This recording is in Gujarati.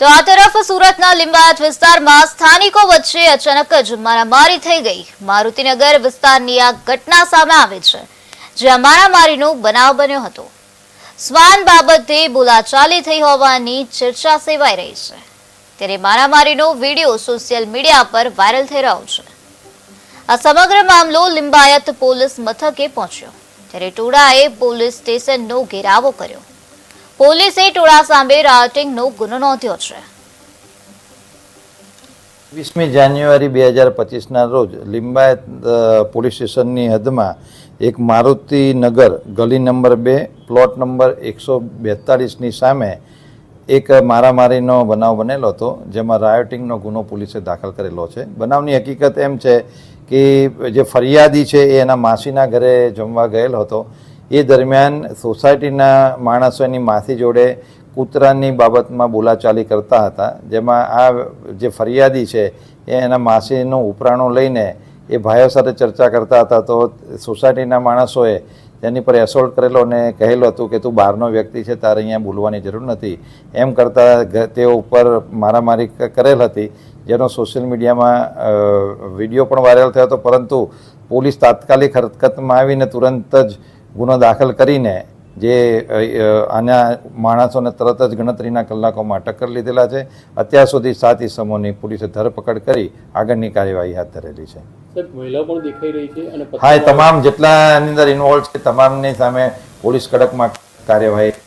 તો આ તરફ સુરતના લિંબાયત વિસ્તારમાં સ્થાનિકો વચ્ચે અચાનક જ મારામારી થઈ ગઈ. મારુતિનગર વિસ્તારની આ ઘટના સામે આવે છે, જ્યાં મારામારીનો બનાવ બન્યો હતો. શ્વાન બાબતે બોલાચાલી થઈ હોવાની ચર્ચા સેવાઈ રહી છે. ત્યારે મારામારીનો વીડિયો સોશિયલ મીડિયા પર વાયરલ થઈ રહ્યો છે. આ સમગ્ર મામલો લિંબાયત પોલીસ મથકે પહોંચ્યો. ત્યારે ટોળાએ પોલીસ સ્ટેશનનો ઘેરાવો કર્યો. પોલીસે ટોળા સામે રાયોટિંગનો ગુનો નોંધ્યો છે. વીસમી જાન્યુઆરી બે હજાર પચીસના રોજ લિંબાયત પોલીસ સ્ટેશનની હદમાં એક મારુતિ નગર ગલી નંબર બે, પ્લોટ નંબર એકસો બેતાળીસની સામે એક મારામારીનો બનાવ બનેલો હતો, જેમાં રાયોટિંગનો ગુનો પોલીસે દાખલ કરેલો છે. બનાવની હકીકત એમ છે કે જે ફરિયાદી છે એ એના માસીના ઘરે જમવા ગયેલો હતો. એ દરમિયાન સોસાયટીના માણસો એની માસી જોડે કૂતરાની બાબતમાં બોલાચાલી કરતા હતા. જેમાં આ જે ફરિયાદી છે, એ એના માસીનો ઉપરાણો લઈને એ ભાઈઓ સાથે ચર્ચા કરતા હતા. તો સોસાયટીના માણસોએ તેની પર એસોલ્ટ કરેલો અને કહેલું હતું કે, તું બહારનો વ્યક્તિ છે, તારે અહીંયા બોલવાની જરૂર નથી. એમ કરતાં તેઓ ઉપર મારામારી કરેલ હતી. જેનો સોશિયલ મીડિયામાં વીડિયો પણ વાયરલ થયો હતો. પરંતુ પોલીસ તાત્કાલિક હરકતમાં આવીને તુરંત જ ગુનો દાખલ કરીને જે આના માણસોને તરત જ ગણતરીના કલાકોમાં અટક કરી લીધેલા છે અત્યાર સુધી સાત ઇસમોની પોલીસે ધરપકડ કરી આગળની કાર્યવાહી હાથ ધરેલી છે. સાહેબ મહિલા પણ દેખાઈ રહી છે અને હા એ તમામ જેટલા અંદર ઇન્વોલ્વ છે તમામની સામે પોલીસ કડકમાં કાર્યવાહી